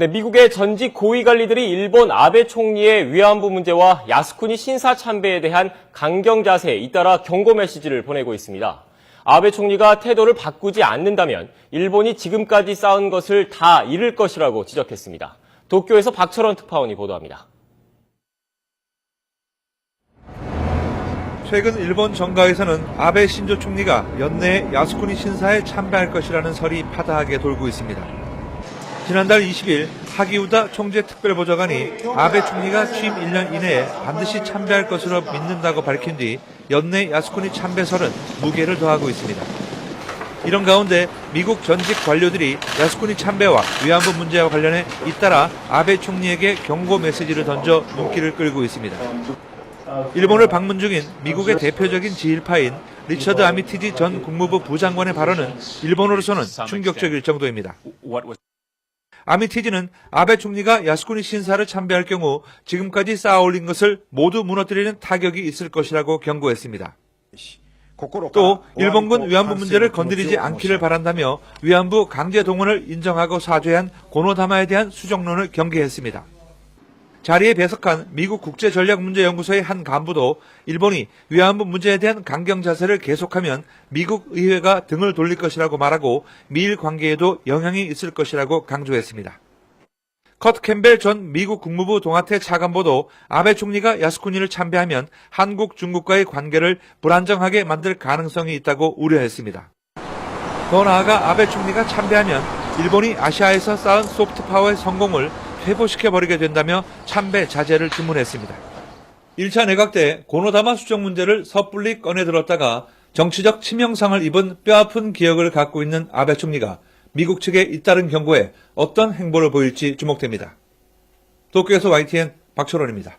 네, 미국의 전직 고위 관리들이 일본 아베 총리의 위안부 문제와 야스쿠니 신사 참배에 대한 강경 자세에 잇따라 경고 메시지를 보내고 있습니다. 아베 총리가 태도를 바꾸지 않는다면 일본이 지금까지 쌓은 것을 다 잃을 것이라고 지적했습니다. 도쿄에서 박철원 특파원이 보도합니다. 최근 일본 정가에서는 아베 신조 총리가 연내에 야스쿠니 신사에 참배할 것이라는 설이 파다하게 돌고 있습니다. 지난달 20일 하기우다 총재 특별보좌관이 아베 총리가 취임 1년 이내에 반드시 참배할 것으로 믿는다고 밝힌 뒤 연내 야스쿠니 참배설은 무게를 더하고 있습니다. 이런 가운데 미국 전직 관료들이 야스쿠니 참배와 위안부 문제와 관련해 잇따라 아베 총리에게 경고 메시지를 던져 눈길을 끌고 있습니다. 일본을 방문 중인 미국의 대표적인 지일파인 리처드 아미티지 전 국무부 부장관의 발언은 일본으로서는 충격적일 정도입니다. 아미티지는 아베 총리가 야스쿠니 신사를 참배할 경우 지금까지 쌓아올린 것을 모두 무너뜨리는 타격이 있을 것이라고 경고했습니다. 또 일본군 위안부 문제를 건드리지 않기를 바란다며 위안부 강제 동원을 인정하고 사죄한 고노다마에 대한 수정론을 경계했습니다. 자리에 배석한 미국 국제전략문제연구소의 한 간부도 일본이 위안부 문제에 대한 강경 자세를 계속하면 미국 의회가 등을 돌릴 것이라고 말하고 미일 관계에도 영향이 있을 것이라고 강조했습니다. 커트 캠벨 전 미국 국무부 동아태 차관보도 아베 총리가 야스쿠니를 참배하면 한국 중국과의 관계를 불안정하게 만들 가능성이 있다고 우려했습니다. 더 나아가 아베 총리가 참배하면 일본이 아시아에서 쌓은 소프트 파워의 성공을 회복시켜버리게 된다며 참배 자제를 주문했습니다. 1차 내각 때 고노다마 수정 문제를 섣불리 꺼내들었다가 정치적 치명상을 입은 뼈아픈 기억을 갖고 있는 아베 총리가 미국 측의 잇따른 경고에 어떤 행보를 보일지 주목됩니다. 도쿄에서 YTN 박철원입니다.